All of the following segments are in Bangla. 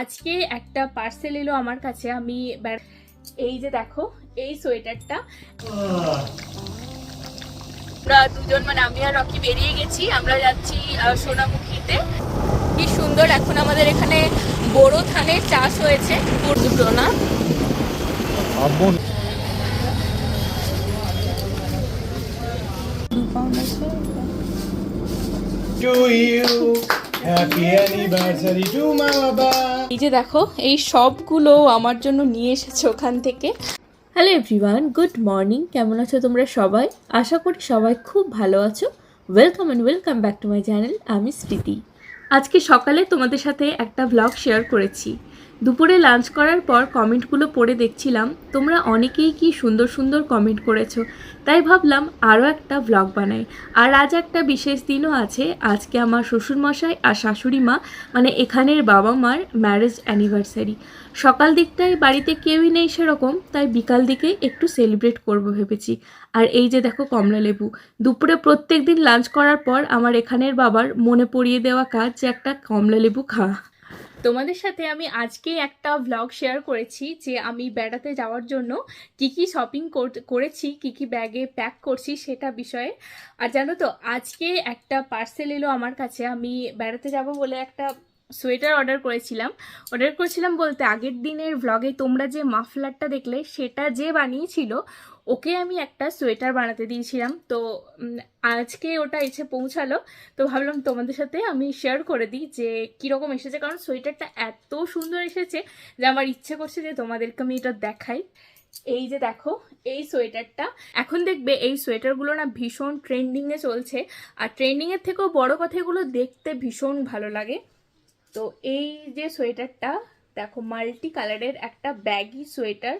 আজকে একটা পার্সেল এলো আমার কাছে আমি এই যে দেখো এই সোয়েটারটা। আমরা দুজন মানে আমি আর রকি বেরিয়ে গেছি আমরা যাচ্ছি সোনামুখীতে। কি সুন্দর এখন আমাদের এখানে বড় ধানের চাষ হয়েছে দুটো না to you. এই যে দেখো, এই সবগুলো আমার জন্য নিয়ে এসেছে ওখান থেকে। হ্যালো এভরিওয়ান গুড মর্নিং কেমন আছো তোমরা সবাই? আশা করি সবাই খুব ভালো আছো। Welcome and welcome back to my channel আমি স্মৃতি। আজকে সকালে তোমাদের সাথে একটা ব্লগ শেয়ার করেছি। দুপুরে লাঞ্চ করার পর কমেন্টগুলো পড়ে দেখছিলাম, তোমরা অনেকেই কি সুন্দর সুন্দর কমেন্ট করেছ। তাই ভাবলাম আরও একটা ভ্লগ বানাই। আর আজ একটা বিশেষ দিনও আছে, আজকে আমার শ্বশুরমশাই আর শাশুড়ি মা মানে এখানের বাবা মার ম্যারেজ অ্যানিভার্সারি সকাল দিকটায় বাড়িতে কেউই নেই সেরকম, তাই বিকাল দিকে একটু সেলিব্রেট করব ভেবেছি। আর এই যে দেখো কমলা লেবু, দুপুরে প্রত্যেক দিন লাঞ্চ করার পর আমার এখানের বাবার মনে পড়িয়ে দেওয়া কাজ যে একটা কমলা লেবু খাওয়া। তোমাদের সাথে আমি আজকে একটা ভ্লগ শেয়ার করেছি যে আমি বেড়াতে যাওয়ার জন্য কি কি শপিং করেছি, কি কি ব্যাগে প্যাক করছি সেটা বিষয়ে। আর জানো তো, আজকে একটা পার্সেল এলো আমার কাছে। আমি বেড়াতে যাব বলে একটা সোয়েটার অর্ডার করেছিলাম। অর্ডার করেছিলাম বলতে আগের দিনের ভ্লগে তোমরা যে মাফলারটা দেখলে সেটা যে বানিয়েছিল, ওকে আমি একটা সোয়েটার বানাতে দিয়েছিলাম। তো আজকে ওটা এসে পৌঁছালো, তো ভাবলাম তোমাদের সাথে আমি শেয়ার করে দিই যে কীরকম এসেছে, কারণ সোয়েটারটা এত সুন্দর এসেছে যে আমার ইচ্ছে করছে যে তোমাদেরকে আমি এটা দেখাই। এই যে দেখো, এই সোয়েটারটা এখন দেখবে এই সোয়েটারগুলো না ভীষণ ট্রেন্ডিংয়ে চলছে, আর ট্রেন্ডিংয়ের থেকেও বড় কথা এগুলো দেখতে ভীষণ ভালো লাগে। তো এই যে সোয়েটারটা দেখো মাল্টি কালারের একটা ব্যাগি সোয়েটার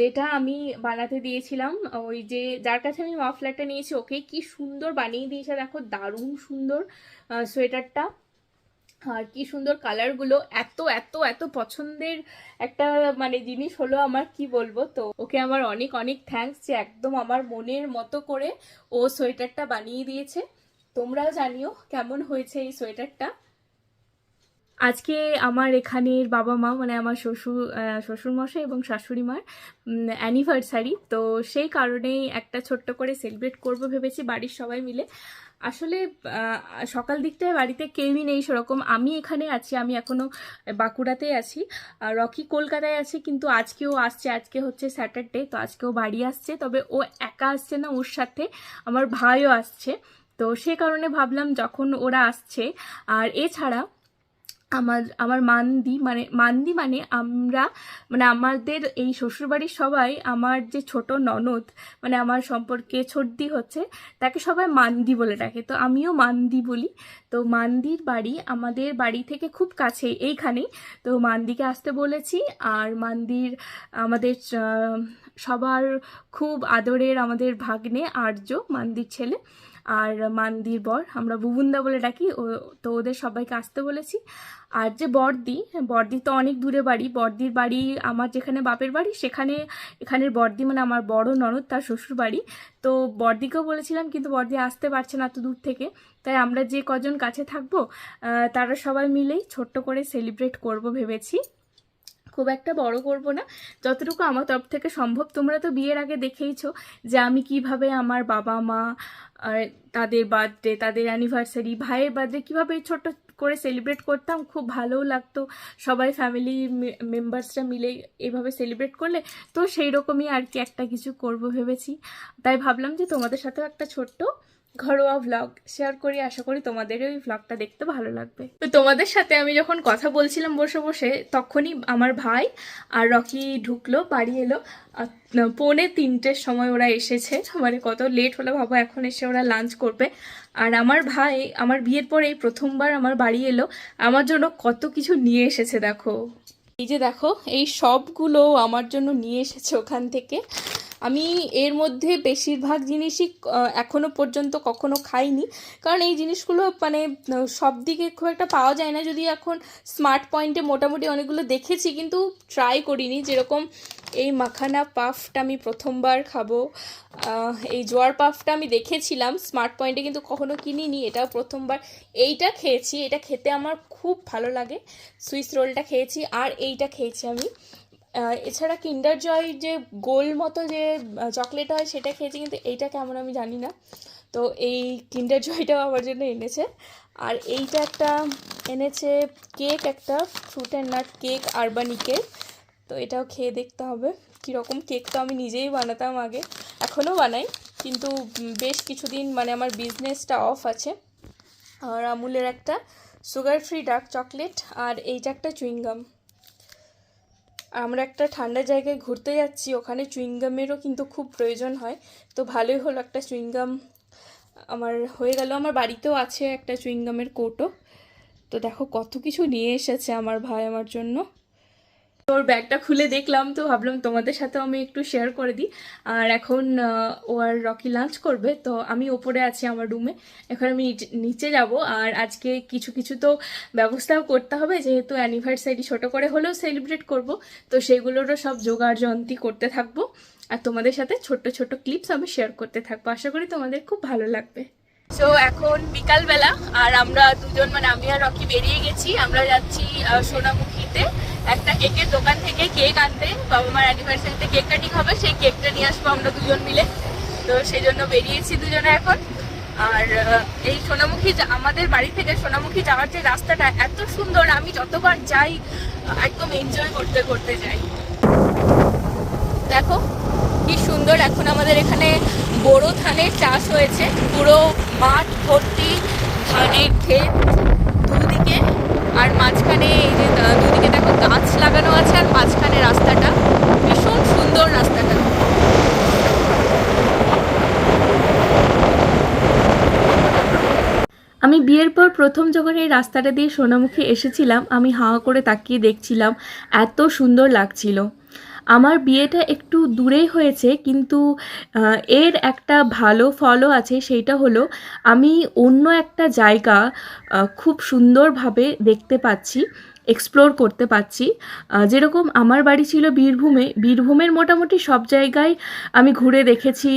যেটা আমি বানাতে দিয়েছিলাম, ওই যে যার কাছে আমি মাফলারটা নিয়েছি, ওকে কি সুন্দর বানিয়ে দিয়েছে, দেখো দারুণ সুন্দর সোয়েটারটা। আর কি সুন্দর কালারগুলো, এত এত এত পছন্দের একটা মানে জিনিস হলো আমার, কি বলব, তো ওকে আমার অনেক অনেক থ্যাঙ্কস যে একদম আমার মনের মতো করে ও সোয়েটারটা বানিয়ে দিয়েছে। তোমরাও জানিও কেমন হয়েছে এই সোয়েটারটা। আজকে আমার এখানের বাবা মা মানে আমার শ্বশুর শ্বশুরমশাই এবং শাশুড়ি মার অ্যানিভার্সারি তো সেই কারণেই একটা ছোট্ট করে সেলিব্রেট করব ভেবেছি বাড়ির সবাই মিলে। আসলে সকাল দিকটায় বাড়িতে কেউই নেই সেরকম। আমি এখানে আছি, আমি এখনও বাঁকুড়াতে আছি। আর রকি কলকাতায় আছে, কিন্তু আজকেও আসছে, আজকে হচ্ছে স্যাটারডে, তো আজকেও বাড়ি আসছে। তবে ও একা আসছে না, ওর সাথে আমার ভাইও আসছে। তো সে কারণে ভাবলাম যখন ওরা আসছে, আর এছাড়া আমার আমার মান্দি মানে মান্দি মানে আমরা মানে আমাদের এই শ্বশুরবাড়ির সবাই আমার যে ছোট ননদ মানে আমার সম্পর্কে ছোটদি হচ্ছে, তাকে সবাই মান্দি বলে ডাকে। তো আমিও মান্দি বলি। তো মান্দির বাড়ি আমাদের বাড়ি থেকে খুব কাছে এইখানেই তো মান্দিকে আসতে বলেছি আর মান্দির আমাদের সবার খুব আদরের আমাদের ভাগ্নে আর্য, মান্দির ছেলে। আর মান্দির বর, আমরা বুবুন্দা বলে ডাকি, ও, তো ওদের সবাইকে আসতে বলেছি। আর যে বর্দি বর্দি তো অনেক দূরে বাড়ি, বর্দির বাড়ি আমার যেখানে বাপের বাড়ি, সেখানে, এখানের বর্দি মানে আমার বড় ননদ, তার শ্বশুর বাড়ি। তো বর্দিকেও বলেছিলাম, কিন্তু বর্দি আসতে পারছে না এত দূর থেকে। তাই আমরা যে কজন কাছে থাকব তারা সবাই মিলেই ছোট্ট করে সেলিব্রেট করব ভেবেছি। খুব একটা বড় করব না। যতটুকু আমার তরফ থেকে সম্ভব, তোমরা তো বিয়ের আগে দেখেইছো যে আমি কীভাবে আমার বাবা মা আর তাদের বার্থডে তাদের অ্যানিভার্সারি ভাইয়ের বার্থডে কীভাবে ছোট্ট করে সেলিব্রেট করতাম, খুব ভালোও লাগতো। সবাই ফ্যামিলি মেম্বার্সরা মিলে এভাবে সেলিব্রেট করলে তো সেই রকমই আর কি একটা কিছু করব ভেবেছি। তাই ভাবলাম যে তোমাদের সাথেও একটা ছোট্ট ঘরোয়া ভ্লগ শেয়ার করি, আশা করি তোমাদের ওই ভ্লগটা দেখতে ভালো লাগবে। তো তোমাদের সাথে আমি যখন কথা বলছিলাম বসে বসে, তখনই আমার ভাই আর রকি ঢুকলো, বাড়ি এলো। পৌনে তিনটের সময় ওরা এসেছে। মানে কত লেট হলো ভাবো, এখন এসে ওরা লাঞ্চ করবে। আর আমার ভাই, আমার বিয়ের পরে এই প্রথমবার আমার বাড়ি এলো। আমার জন্য কত কিছু নিয়ে এসেছে, দেখো। এই যে দেখো, এই সবগুলো আমার জন্য নিয়ে এসেছে ওখান থেকে। আমি এর মধ্যে বেশিরভাগ জিনিসই আহ, এখনও পর্যন্ত কখনো খাইনি। কারণ এই জিনিসগুলো মানে সব দিকে খুব একটা পাওয়া যায় না। যদি এখন স্মার্ট পয়েন্টে মোটামুটি অনেকগুলো দেখেছি কিন্তু ট্রাই করিনি। যেরকম এই মাখানা পাফটা আমি প্রথমবার খাব এই জোয়ার পাফটা আমি দেখেছিলাম স্মার্ট পয়েন্টে কিন্তু কখনো কিনিনি। এটাও প্রথমবার। এইটা খেয়েছি। এটা খেতে আমার খুব ভালো লাগে। সুইস রোলটা খেয়েছি। আর এইটা খেয়েছি আমি। এছাড়া কিন্ডার জয় যে গোল মতো যে চকলেট হয় সেটা খেয়েছি কিন্তু এইটা কেমন আমি জানি না। তো এই কিন্ডার জয়টাও আমার জন্য এনেছে। আর এইটা একটা এনেছে কেক একটা ফ্রুট অ্যান্ড নাট কেক আরবানি কেক তো এটাও খেয়ে দেখতে হবে। কীরকম কেক তো আমি নিজেই বানাতাম আগে, এখনও বানাই। কিন্তু বেশ কিছুদিন মানে আমার বিজনেসটা অফ আছে। আর আমুলের একটা সুগার ফ্রি ডার্ক চকলেট আর এইটা একটা চুইংগাম আমরা একটা ঠান্ডা জায়গায় ঘুরতে যাচ্ছি, ওখানে চুইংগামেরও কিন্তু খুব প্রয়োজন হয়। তো ভালোই হলো একটা চুইংগাম, আমার হয়ে গেল। আমার বাড়িতেও আছে একটা চুইংগামের কোটো। তো দেখো কত কিছু নিয়ে এসেছে আমার ভাই আমার জন্য। তোর ব্যাগটা খুলে দেখলাম তো ভাবলাম তোমাদের সাথে আমি একটু শেয়ার করে দিই। আর এখন ও আর রকি লাঞ্চ করবে, তো আমি ওপরে আছি আমার রুমে এখন আমি নিচে- যাব। আর আজকে কিছু কিছু তো ব্যবস্থাও করতে হবে, যেহেতু অ্যানিভার্সারি ছোট করে হলেও সেলিব্রেট করব। তো সেগুলোরও সব জোগাড় যন্ত্রী করতে থাকব। আর তোমাদের সাথে ছোট্ট ছোট্ট ক্লিপস আমি শেয়ার করতে থাকব। আশা করি তোমাদের খুব ভালো লাগবে। সো এখন বিকালবেলা আর আমরা দুজন মানে আমি আর রকি বেরিয়ে গেছি। আমরা যাচ্ছি সোনামুখীতে। একটা কেকের দোকান থেকে কেক আনতে। বাবা মার অ্যানিভার্সারিতে কেক কাটিং হবে, সেই কেকটা নিয়ে আসব আমরা দুজন মিলে। তো সেই জন্য বেরিয়েছি দুজনে এখন। আর এই সোনামুখী আমাদের বাড়ি থেকে সোনামুখী যাওয়ার যে রাস্তাটা এত সুন্দর, আমি যতবার যাই, একদম এনজয় করতে করতে যাই। দেখো কি সুন্দর এখন আমাদের এখানে বড় ধানের চাষ হয়েছে। পুরো মাঠ ভর্তি, ধানের ক্ষেত দুদিকে, আর মাঝখানে এই যে দুদিকে দেখো গাছ লাগানো আছে, আর মাঝখানে রাস্তাটা। ভীষণ সুন্দর রাস্তাটা। আমি বিয়ের পর প্রথম যখন এই রাস্তাটা দিয়ে সোনামুখী এসেছিলাম, আমি হাওয়া করে তাকিয়ে দেখছিলাম, এত সুন্দর লাগছিল। আমার বিয়েটা একটু দূরেই হয়েছে, কিন্তু এর একটা ভালো ফলও আছে, সেইটা হলো আমি অন্য একটা জায়গা খুব সুন্দরভাবে দেখতে পাচ্ছি। এক্সপ্লোর করতে পারছি। যেরকম আমার বাড়ি ছিল বীরভূমে, বীরভূমের মোটামুটি সব জায়গায় আমি ঘুরে দেখেছি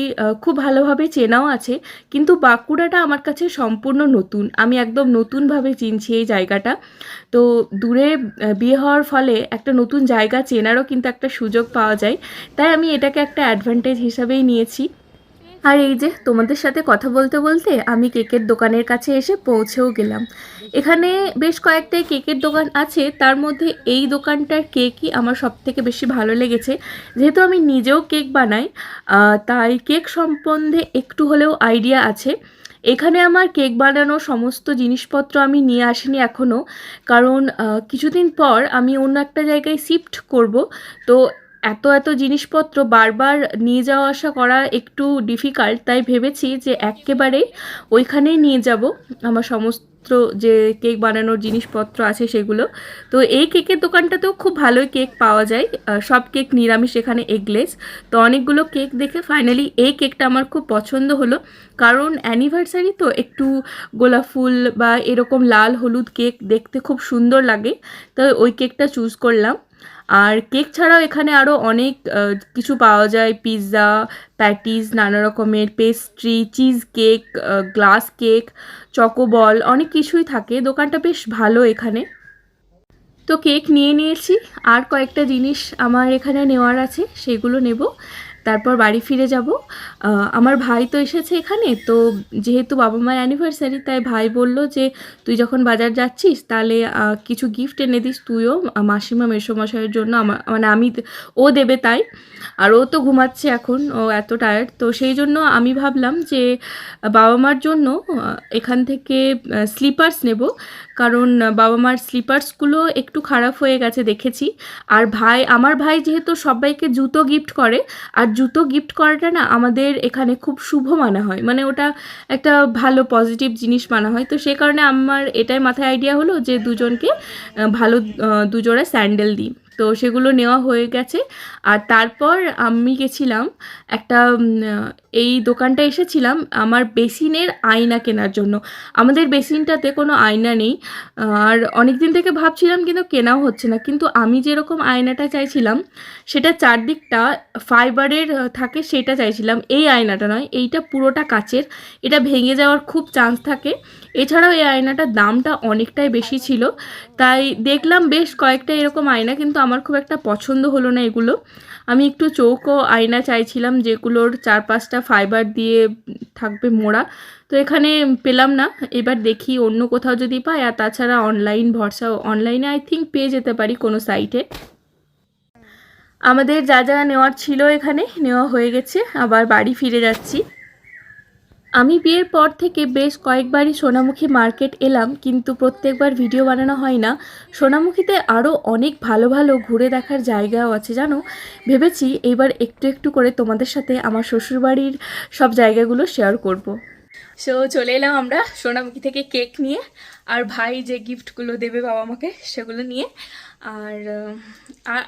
খুব ভালোভাবে চেনাও আছে, কিন্তু বাঁকুড়াটা আমার কাছে সম্পূর্ণ নতুন। আমি একদম নতুনভাবে চিনছি এই জায়গাটা। তো দূরে বিয়ে হওয়ার ফলে একটা নতুন জায়গা চেনারও কিন্তু একটা সুযোগ পাওয়া যায়। তাই আমি এটাকে একটা অ্যাডভান্টেজ হিসাবেই নিয়েছি। আর এই যে তোমাদের সাথে কথা বলতে বলতে আমি কেকের দোকানের কাছে এসে পৌঁছেও গেলাম। এখানে বেশ কয়েকটাই কেকের দোকান আছে, তার মধ্যে এই দোকানটার কেকই আমার সব থেকে বেশি ভালো লেগেছে। যেহেতু আমি নিজেও কেক বানাই তাই কেক সম্বন্ধে একটু হলেও আইডিয়া আছে। এখানে আমার কেক বানানোর সমস্ত জিনিসপত্র আমি নিয়ে আসিনি এখনও কারণ কিছুদিন পর আমি অন্য একটা জায়গায় শিফট করব। তো এত এত জিনিসপত্র বারবার নিয়ে যাওয়া, আসা করা একটু ডিফিকাল্ট তাই ভেবেছি যে একেবারেই ওইখানেই নিয়ে যাব। আমার সমস্ত যে কেক বানানোর জিনিসপত্র আছে সেগুলো। তো এই কেকের দোকানটাতেও খুব ভালোই কেক পাওয়া যায়। সব কেক নিরামিষ এখানে এগলেস তো অনেকগুলো কেক দেখে ফাইনালি এই কেকটা আমার খুব পছন্দ হলো। কারণ অ্যানিভার্সারি তো একটু গোলাপ ফুল বা এরকম লাল হলুদ কেক দেখতে খুব সুন্দর লাগে। তো ওই কেকটা চুজ করলাম। আর কেক ছাড়াও এখানে আরও অনেক কিছু পাওয়া যায়। পিৎজা, প্যাটিস, নানা রকমের pastry, cheesecake glass cake choco ball অনেক কিছুই থাকে। দোকানটা বেশ ভালো এখানে। তো কেক নিয়ে নিয়েছি। আর কয়েকটা জিনিস আমার এখানে নেওয়ার আছে, সেগুলো নেব। তারপর বাড়ি ফিরে যাব। আমার ভাই তো এসেছে এখানে, তো যেহেতু বাবা মায়ের অ্যানিভার্সারি তাই ভাই বলল যে, তুই যখন বাজার যাচ্ছিস, তাহলে কিছু গিফট এনে দিস তুইও মাসিমা, মেসোমশাইয়ের জন্য আমার মানে আমি, ও দেবে তাই। আর ও তো ঘুমাচ্ছে এখন, ও এত টায়ার্ড তো সেই জন্য আমি ভাবলাম যে, বাবা মার জন্য এখান থেকে স্লিপার্স নেব। কারণ বাবা মার স্লিপার্সগুলো একটু খারাপ হয়ে গেছে দেখেছি। আর ভাই, আমার ভাই যেহেতু সবাইকে জুতো গিফট করে, আর জুতো গিফট করাটা না আমাদের এখানে খুব শুভ মানা হয়। মানে ওটা একটা ভালো পজিটিভ জিনিস মানা হয়। তো সে কারণে আমার এটাই মাথায় আইডিয়া হলো যে দুজনকে ভালো দুজোড়া স্যান্ডেল দিই। তো সেগুলো নেওয়া হয়ে গেছে। আর তারপর আমি গেছিলাম একটা এই দোকানটা এসেছিলাম আমার বেসিনের আয়না কেনার জন্য। আমাদের বেসিনটাতে কোনো আয়না নেই। আর অনেক দিন থেকে ভাবছিলাম কিন্তু কেনাও হচ্ছে না। কিন্তু আমি যেরকম আয়নাটা চাইছিলাম, সেটা চারদিকটা ফাইবারের থাকে সেটা চাইছিলাম। এই আয়নাটা নয়, এইটা পুরোটা কাচের। এটা ভেঙে যাওয়ার খুব চান্স থাকে। এছাড়াও এই আয়নাটার দামটা অনেকটাই বেশি ছিল। তাই দেখলাম বেশ কয়েকটা এরকম আয়না, কিন্তু আমার খুব একটা পছন্দ হলো না এগুলো। আমি একটু চৌকো আয়না চাইছিলাম যেগুলোর চার পাঁচটা ফাইবার দিয়ে থাকবে মোড়া। তো এখানে পেলাম না। এবার দেখি অন্য কোথাও যদি পাই। আর তাছাড়া অনলাইন ভরসা অনলাইনে আই থিঙ্ক পেয়ে যেতে পারি কোনো সাইটে আমাদের যা যা নেওয়ার ছিল এখানে, নেওয়া হয়ে গেছে। আবার বাড়ি ফিরে যাচ্ছি। আমি বিয়ের পর থেকে বেশ কয়েকবারই সোনামুখী মার্কেট এলাম, কিন্তু প্রত্যেকবার ভিডিও বানানো হয় না। সোনামুখীতে আরও অনেক ভালো ভালো ঘুরে দেখার জায়গাও আছে, জানো? ভেবেছি এইবার একটু একটু করে তোমাদের সাথে আমার শ্বশুরবাড়ির সব জায়গাগুলো শেয়ার করব। সো চলে এলাম আমরা সোনামুখী থেকে কেক নিয়ে, আর ভাই যে গিফটগুলো দেবে বাবা আমাকে, সেগুলো নিয়ে। আর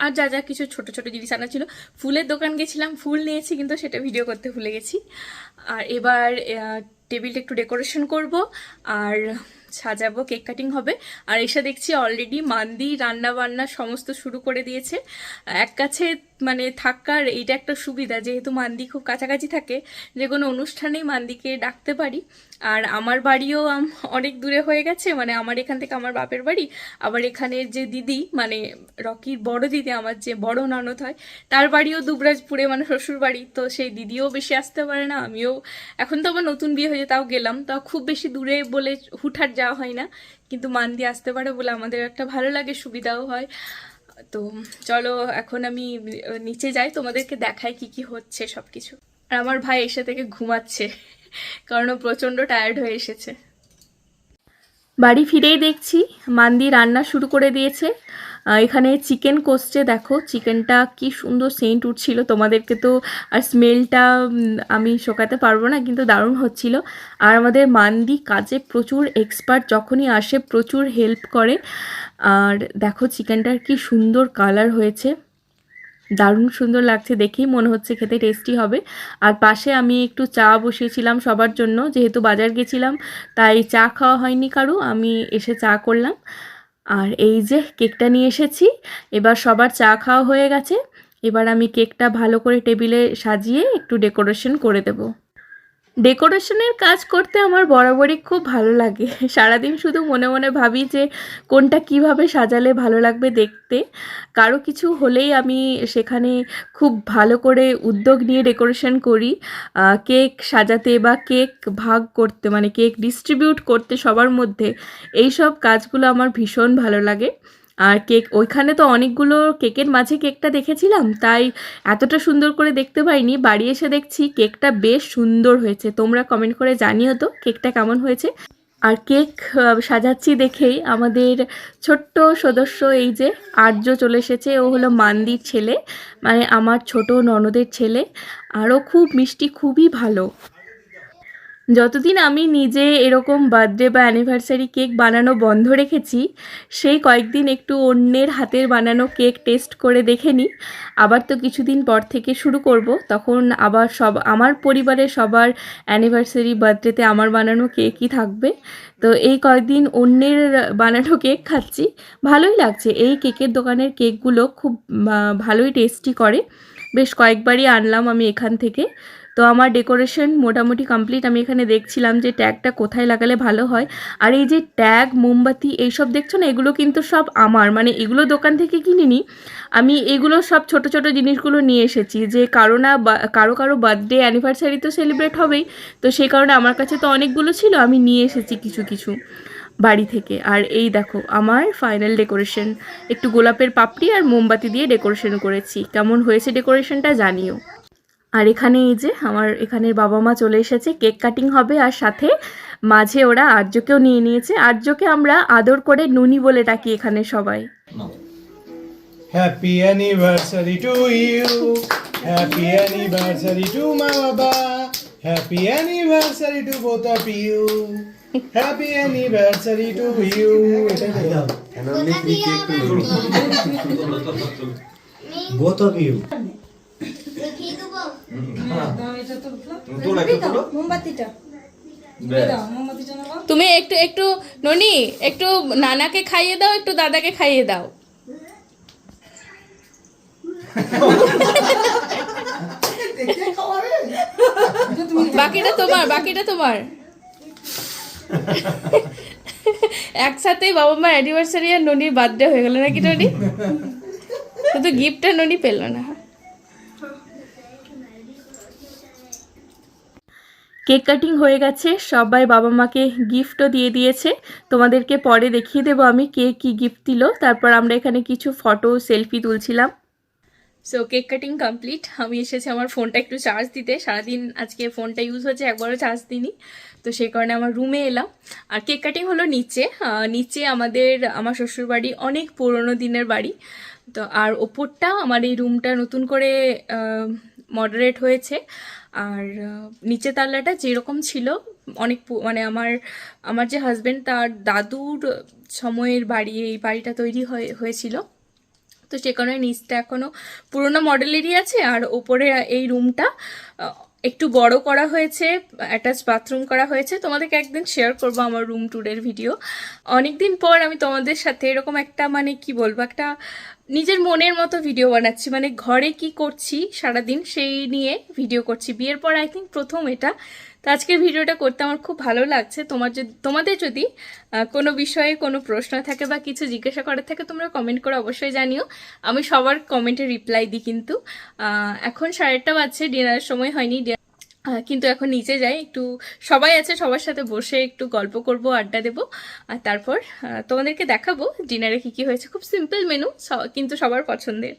আর যা যা কিছু ছোট ছোট জিনিস আনা ছিল। ফুলের দোকান গেছিলাম, ফুল নিয়েছি, কিন্তু সেটা ভিডিও করতে ভুলে গেছি। আর এবার টেবিলটা একটু ডেকোরেশন করব। আর সাজাবো, কেক কাটিং হবে। আর এসে দেখছি অলরেডি মান্দি রান্না বান্না সমস্ত শুরু করে দিয়েছে। এক কাছে মানে থাকার এইটা একটা সুবিধা, যেহেতু মান্দি খুব কাছাকাছি থাকে, যে কোনো অনুষ্ঠানেই মান্দিকে ডাকতে পারি। আর আমার বাড়িও অনেক দূরে হয়ে গেছে মানে আমার এখান থেকে আমার বাপের বাড়ি। আবার এখানের যে দিদি মানে রকির বড় দিদি, আমার যে বড় ননদ হয়, তার বাড়িও দুবরাজপুরে মানে শ্বশুর বাড়ি। তো সেই দিদিও বেশি আসতে পারে না, আমিও, এখন তো আবার নতুন বিয়ে হয়ে তাও গেলাম। তাও খুব বেশি দূরে বলে হুটহাট যাওয়া হয় না। কিন্তু মান্দি আসতে পারে বলে আমাদের একটা ভালো লাগে, সুবিধাও হয়। তো চলো এখন আমি নিচে যাই, তোমাদেরকে দেখাই কি কি হচ্ছে সব কিছু আর আমার ভাই এসে থেকে ঘুমাচ্ছে, কারণ ও প্রচণ্ড টায়ার্ড হয়ে এসেছে। বাড়ি ফিরেই দেখছি মান্দি রান্না শুরু করে দিয়েছে। এখানে চিকেন কষছে, দেখো। চিকেনটা কি সুন্দর সেন্ট উঠছিল তোমাদেরকে তো, আর স্মেলটা আমি শোকাতে পারব না, কিন্তু দারুণ হচ্ছিল। আর আমাদের মান্দি কাজে প্রচুর এক্সপার্ট যখনই আসে, প্রচুর হেল্প করে। আর দেখো, চিকেনটার কি সুন্দর কালার হয়েছে। দারুণ সুন্দর লাগছে দেখেই, মনে হচ্ছে খেতে টেস্টি হবে। আর পাশে আমি একটু চা বসিয়েছিলাম সবার জন্য, যেহেতু বাজার গেছিলাম, তাই চা খাওয়া হয়নি কারও, আমি এসে চা করলাম। আর এই যে কেকটা নিয়ে এসেছি, এবার সবার চা খাওয়া হয়ে গেছে। এবার আমি কেকটা ভালো করে টেবিলে সাজিয়ে একটু ডেকোরেশন করে দেবো। ডেকোরেশনের কাজ করতে আমার বরাবরই খুব ভালো লাগে। সারাদিন শুধু মনে মনে ভাবি যে, কোনটা কীভাবে সাজালে ভালো লাগবে দেখতে। কারও কিছু হলেই আমি সেখানে খুব ভালো করে উদ্যোগ নিয়ে ডেকোরেশন করি। কেক সাজাতে বা কেক ভাগ করতে মানে কেক ডিস্ট্রিবিউট করতে সবার মধ্যে এই সব কাজগুলো আমার ভীষণ ভালো লাগে। আর কেক, ওইখানে তো অনেকগুলো কেকের মাঝে কেকটা দেখেছিলাম, তাই এতটা সুন্দর করে দেখতে পাইনি। বাড়ি এসে দেখছি কেকটা বেশ সুন্দর হয়েছে। তোমরা কমেন্ট করে জানিও তো কেকটা কেমন হয়েছে। আর কেক সাজাচ্ছি দেখেই। আমাদের ছোট্ট সদস্য এই যে, আর্য চলে এসেছে। ও হলো মান্দির ছেলে মানে আমার ছোট ননদের ছেলে। আরও খুব মিষ্টি, খুবই ভালো। যতদিন আমি নিজে এরকম বার্থডে বা অ্যানিভার্সারি কেক বানানো বন্ধ রেখেছি, সেই কয়েকদিন একটু অন্যের হাতের বানানো কেক টেস্ট করে দেখে নিই। আবার তো কিছুদিন পর থেকে শুরু করব, তখন আবার সব, আমার পরিবারের সবার অ্যানিভার্সারি বার্থডেতে আমার বানানো কেকই থাকবে। তো এই কয়েকদিন অন্যের বানানো কেক খাচ্ছি, ভালোই লাগছে। এই কেকের দোকানের কেকগুলো খুব ভালোই টেস্টি করে। বেশ কয়েকবারই আনলাম আমি এখান থেকে। তো আমার ডেকোরেশন মোটামুটি কমপ্লিট আমি এখানে দেখছিলাম যে ট্যাগটা কোথায় লাগালে ভালো হয়। আর এই যে ট্যাগ মোমবাতি এইসব দেখছ না? এগুলো কিন্তু সব আমার। মানে এগুলো দোকান থেকে কিনিনি। আমি এগুলো সব ছোট ছোট জিনিসগুলো নিয়ে এসেছি। যে কারও না কারও কারও বার্থডে অ্যানিভার্সারি তো সেলিব্রেট হবেই। তো সেই কারণে আমার কাছে তো অনেকগুলো ছিল। আমি নিয়ে এসেছি কিছু কিছু বাড়ি থেকে। আর এই দেখো, আমার ফাইনাল ডেকোরেশন একটু গোলাপের পাপড়ি আর মোমবাতি দিয়ে ডেকোরেশন করেছি। কেমন হয়েছে ডেকোরেশনটা জানিও। আর এখানে এই যে আমার এখানে বাবা মা চলে এসেছে কেক কাটিং হবে আর সাথে মাঝে ওরা আর্যকেও নিয়ে নিয়েছে। আর্যকে আমরা আদর করে নুনি বলে ডাকি এখানে সবাই। Happy anniversary to you happy anniversary to মা বাবা happy anniversary to both of you happy anniversary to you both of you মোমবাতিটা তুমি একটু একটু ননি একটু নানাকে খাইয়ে দাও একটু দাদাকে খাইয়ে দাও। বাকিটা তোমার বাকিটা তোমার একসাথেই বাবা মার অ্যানিভার্সারি আর ননির বার্থডে হয়ে গেল নাকি ননি শুধু গিফটটা ননি পেল না। কেক কাটিং হয়ে গেছে, সবাই বাবা মাকে গিফটও দিয়ে দিয়েছে। তোমাদেরকে পরে দেখিয়ে দেবো আমি কে কি গিফট দিল। তারপর আমরা এখানে কিছু photo, selfie তুলছিলাম। So cake cutting complete. আমি এসেছি আমার ফোনটা একটু চার্জ দিতে। সারাদিন আজকে ফোনটা ইউজ হচ্ছে, একবারও চার্জ দিইনি। তো সেই কারণে আমার রুমে এলাম। আর কেক কাটিং হলো নিচে। নিচে আমাদের, আমার শ্বশুরবাড়ি অনেক পুরনো দিনের বাড়ি। তো আর ওপরটা আমার এই রুমটা নতুন করে মডারেট হয়েছে। আর নিচে তাল্লাটা যেরকম ছিল, অনেক মানে আমার আমার যে হাজবেন্ড তার দাদুর সময়ের বাড়ি, এই বাড়িটা তৈরি হয়ে, হয়েছিল। তো সে কারণে নিচটা এখনও পুরোনো মডেলেরই আছে, আর ওপরে এই রুমটা একটু বড় করা হয়েছে অ্যাটাচ বাথরুম করা হয়েছে। তোমাদেরকে একদিন শেয়ার করব আমার রুম ট্যুরের ভিডিও অনেকদিন পর আমি তোমাদের সাথে এরকম একটা মানে কি বলব, একটা নিজের মনের মতো ভিডিও বানাচ্ছি। মানে ঘরে কি করছি সারাদিন সেই নিয়ে ভিডিও করছি। বিয়ের পর আই থিঙ্ক প্রথম এটা। তো আজকের ভিডিওটা করতে আমার খুব ভালো লাগছে। তোমার যদি, তোমাদের যদি কোনো বিষয়ে কোনো প্রশ্ন থাকে বা কিছু জিজ্ঞাসা করার থাকে, তোমরা কমেন্ট করে অবশ্যই জানিও। আমি সবার কমেন্টে রিপ্লাই দিই কিন্তু। এখন সাড়ে আটটা বাজছে ডিনারের সময় হয়নি। কিন্তু এখন নিচে যাই, একটু সবাই আছে, সবার সাথে বসে একটু গল্প করব, আড্ডা দেব। আর তারপর তোমাদেরকে দেখাবো ডিনারে কি কি হয়েছে। খুব সিম্পল মেনু কিন্তু সবার পছন্দের।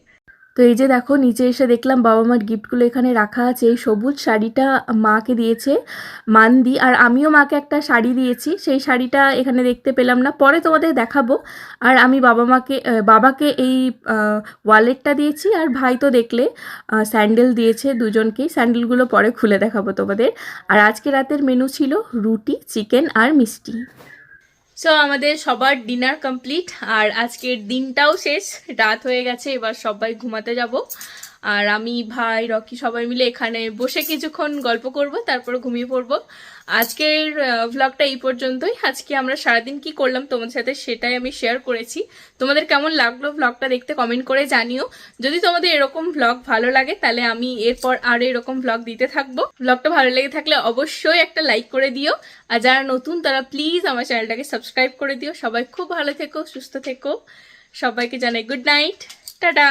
তো এই যে দেখো, নিচে এসে দেখলাম বাবা মার গিফটগুলো এখানে রাখা আছে। এই সবুজ শাড়িটা মাকে দিয়েছে, মান্দি। আর আমিও মাকে একটা শাড়ি দিয়েছি। সেই শাড়িটা এখানে দেখতে পেলাম না। পরে তোমাদের দেখাবো। আর আমি বাবা মাকে বাবাকে এই ওয়ালেটটা দিয়েছি। আর ভাই তো দেখলে স্যান্ডেল দিয়েছে দুজনকেই। স্যান্ডেলগুলো পরে খুলে দেখাবো তোমাদের। আর আজকে রাতের মেনু ছিল রুটি, চিকেন আর মিষ্টি। সো আমাদের সবার ডিনার কমপ্লিট আর আজকের দিনটাও শেষ। রাত হয়ে গেছে, এবার সবাই ঘুমাতে যাব। আর আমি, ভাই, রকি সবাই মিলে এখানে বসে কিছুক্ষণ গল্প করব, তারপর ঘুমিয়ে পড়ব। আজকের ভ্লগটা এই পর্যন্তই। আজকে আমরা সারাদিন কি করলাম তোমাদের সাথে সেটাই আমি শেয়ার করেছি। তোমাদের কেমন লাগল ভ্লগটা দেখতে কমেন্ট করে জানিও। যদি তোমাদের এরকম ভ্লগ ভালো লাগে, তাহলে আমি এরপর আরও এরকম ভ্লগ দিতে থাকব। ভ্লগটা ভালো লেগে থাকলে অবশ্যই একটা লাইক করে দিও। আর যারা নতুন, তারা প্লিজ আমার চ্যানেলটাকে সাবস্ক্রাইব করে দিও। সবাই খুব ভালো থেকো, সুস্থ থেকো। সবাইকে জানাই গুড নাইট টাটা!